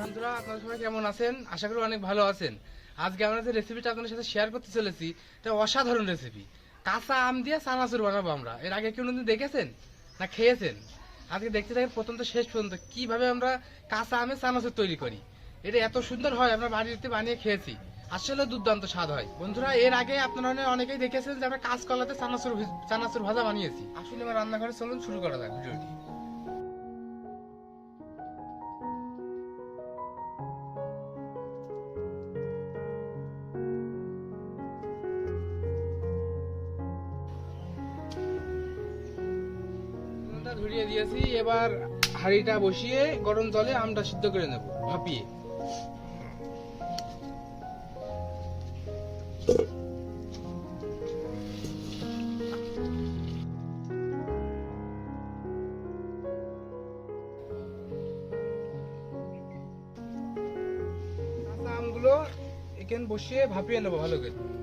বন্ধুরা, আপনারা সবাই কেমন আছেন? আশা করি অনেক ভালো আছেন। আজকে আমরা যে রেসিপিটা আপনাদের সাথে শেয়ার করতে চলেছি, এটা অসাধারণ রেসিপি কাঁচা আম দিয়ে চানাচুর বানাবো আমরা। এর আগে কেউ কোনোদিন দেখেছেন? না খেয়েছেন? আজকে দেখতে থাকেন প্রথম তো শেষ পর্যন্ত কীভাবে আমরা কাঁচা আমের চানাচুর তৈরি করি। এটা এত সুন্দর হয়, আমরা বাড়িতে বানিয়ে খেয়েছি। আসলে দুর্দান্ত স্বাদ হয়। বন্ধুরা, এর আগে আপনারা অনেকেই দেখেছেন যে আমরা কাঁচকলাতে চানাচুর চানাচুর ভাজা বানিয়েছি। আসলে আমার রান্নাঘরে চলুন শুরু করা যাক ভিডিওটি। ধরিয়ে দিয়েছি, এবার হাঁড়িটা বসিয়ে গরম জলে আমটা সিদ্ধ করে নেব, ভাপিয়ে। আমগুলো এখানে বসিয়ে ভাপিয়ে নেব ভালো করে।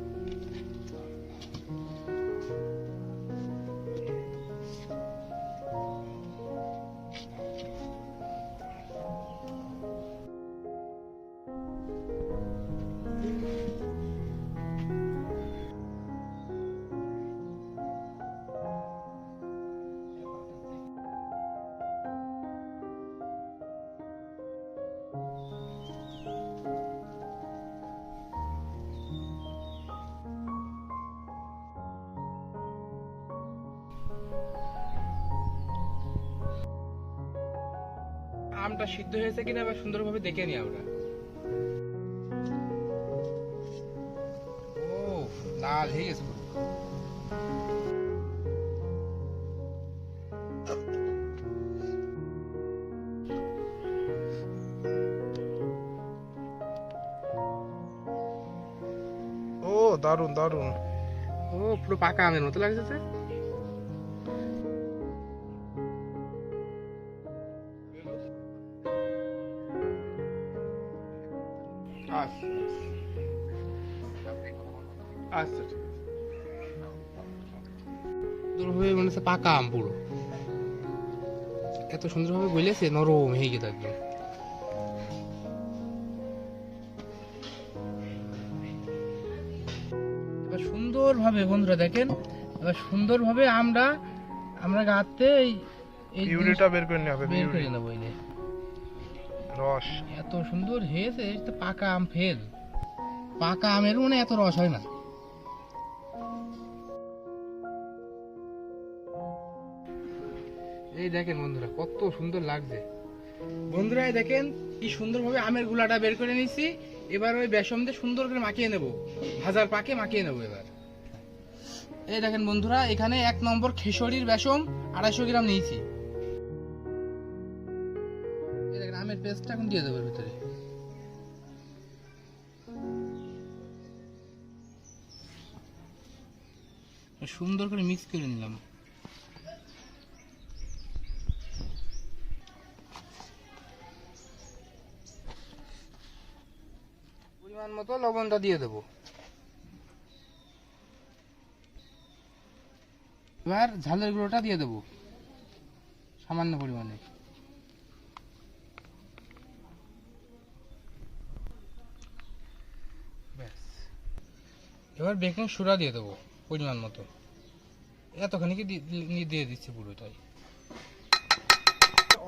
আমটা সিদ্ধ হয়েছে কিনা এবার সুন্দরভাবে দেখে নিই আমরা। ও, লাল হয়ে গেছে। ও দারুণ দারুণ ও, পুরো পাকা আমের মতো লাগছে আচ্ছা আচ্ছা ঠিক। মনে হচ্ছে পাকা আম পুরো এত সুন্দরভাবে গলেছে নরম হয়ে গেছে একদম এবার সুন্দরভাবে বন্ধুরা দেখেন এবার সুন্দরভাবে আমরা আমরা গাতে এই পিউরিটা বের করে হবে বের করে নেব এই। রস। এত সুন্দর হয়েছে তো পাকা আম ফেল। পাকা আমের মানে এত রস হয় না। এই দেখেন বন্ধুরা কত সুন্দর লাগছে। বন্ধুরা এই দেখেন কি সুন্দরভাবে আমের গুলাটা বের করে নিয়েছি। এবার ওই বেসম দিয়ে সুন্দর করে মাখিয়ে নেব। ভাজার পাকে মাখিয়ে নেব এবার। এই দেখেন বন্ধুরা এখানে এক নম্বর খেসরির বেসম আড়াইশো গ্রাম নিয়েছি। পেস্টটা এখন দিয়ে দেবো ভিতরে। সুন্দর করে মিক্স করে নিলাম। পরিমাণ মতো লবণটা দিয়ে দেবো। এবার ঝালের গুঁড়োটা দিয়ে দেবো, সামান্য পরিমাণে। এবার বেকিং সুরা দিয়ে দেবো পরিমাণ মতো। এতখানি কি দিয়ে দিচ্ছি পুরোটাই।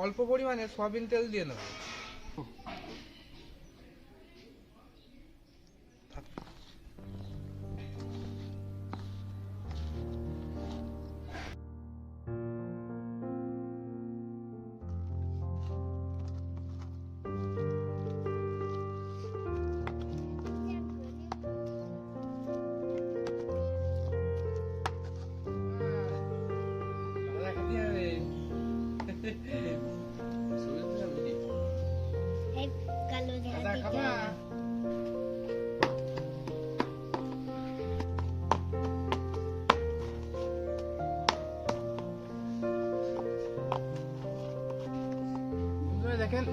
অল্প পরিমাণে সয়াবিন তেল দিয়ে নেব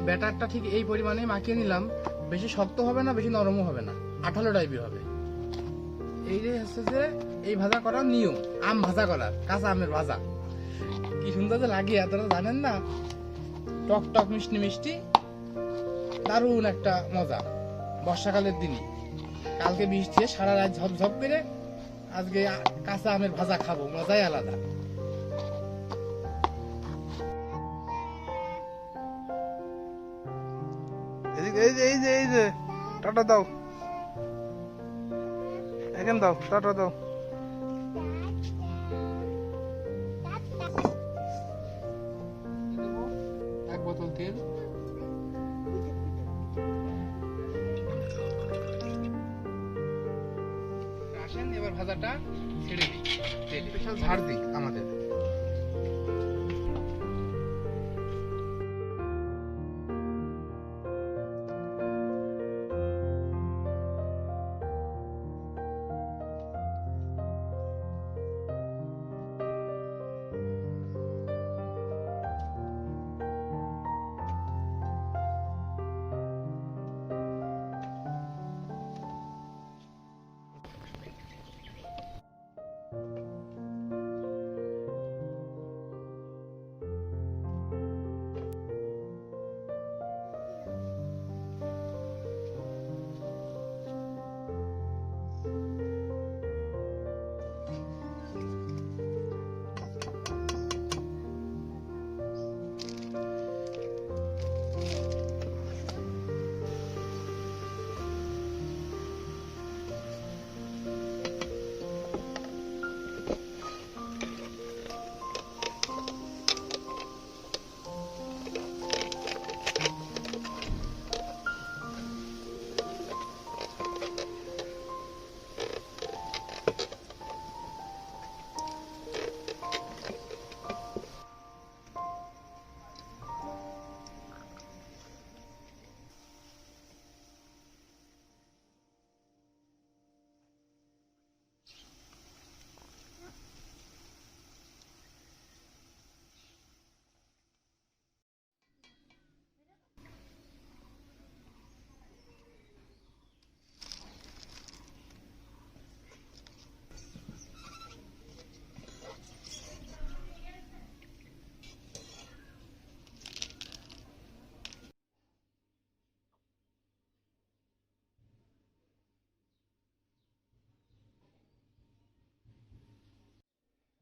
ব্যাটারটা ঠিক এই পরিমাণে মাখিয়ে নিলাম। বেশি শক্ত হবে না, বেশি নরমও হবে না। আঠালো টাইপের হবে। এই যে হচ্ছে যে এই ভাজা করার নিয়ম, আম ভাজা করার, কাঁচা আমের ভাজা। কি সুন্দর যে লাগে আপনারা জানেন না? টক টক, মিষ্টি মিষ্টি, দারুণ একটা মজা বর্ষাকালের দিনই কালকে বৃষ্টি, সারা রাত ঝপঝপ করে আজকে কাঁচা আমের ভাজা খাব, মজাই আলাদা। এই যে এই যে এই যে। টাটা দাও। এখানে দাও টাটা দাও। এক বোতল তেল। আসেন এবার ভাজাটা ছেড়ে দিই। তেল স্পেশাল ঝাড় দিই আমাদের।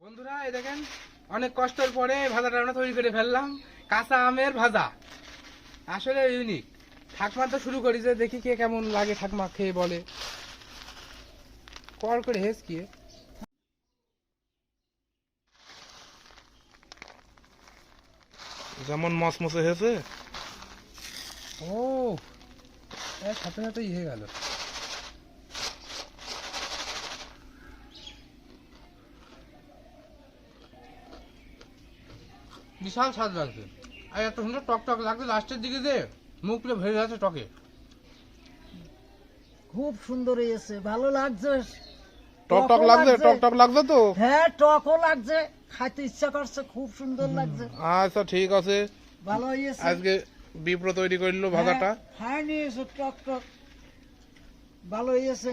বন্ধুরা এই দেখেন অনেক কষ্টের পরে ভাজাটা আমরা তৈরি করে ফেললাম। কাঁচা আমের ভাজা। আসলে ইউনিক ঠাকমা তো শুরু করি যে দেখি কে কেমন লাগে ঠাকমা খেয়ে বলে। কল করে হেস কি? যেমন মসমসে হয়েছে ও এর সাথে সাথে ইয়ে গেল। বিশাল স্বাদ লাগছে। আর এত সুন্দর টক টক লাগছে লাস্টের দিকে যে মুখ পুরো ভরে যাচ্ছে টকে। খুব সুন্দর হয়েছে ভালো লাগছে। টক টক লাগছে লাগছে। টক টক লাগছে তো? হ্যাঁ টকও লাগছে। খাইতে ইচ্ছা করছে খুব সুন্দর লাগছে। আচ্ছা ঠিক আছে। ভালো হয়েছে। আজকে বিপ্র তৈরি করল ভাজাটা। হ্যাঁ, হ্যাঁ নিয়েছে টক টক। ভালো হয়েছে।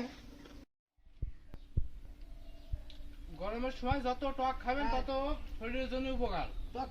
গরমের সময় যত টক খাবেন তত শরীরের জন্য উপকার। টক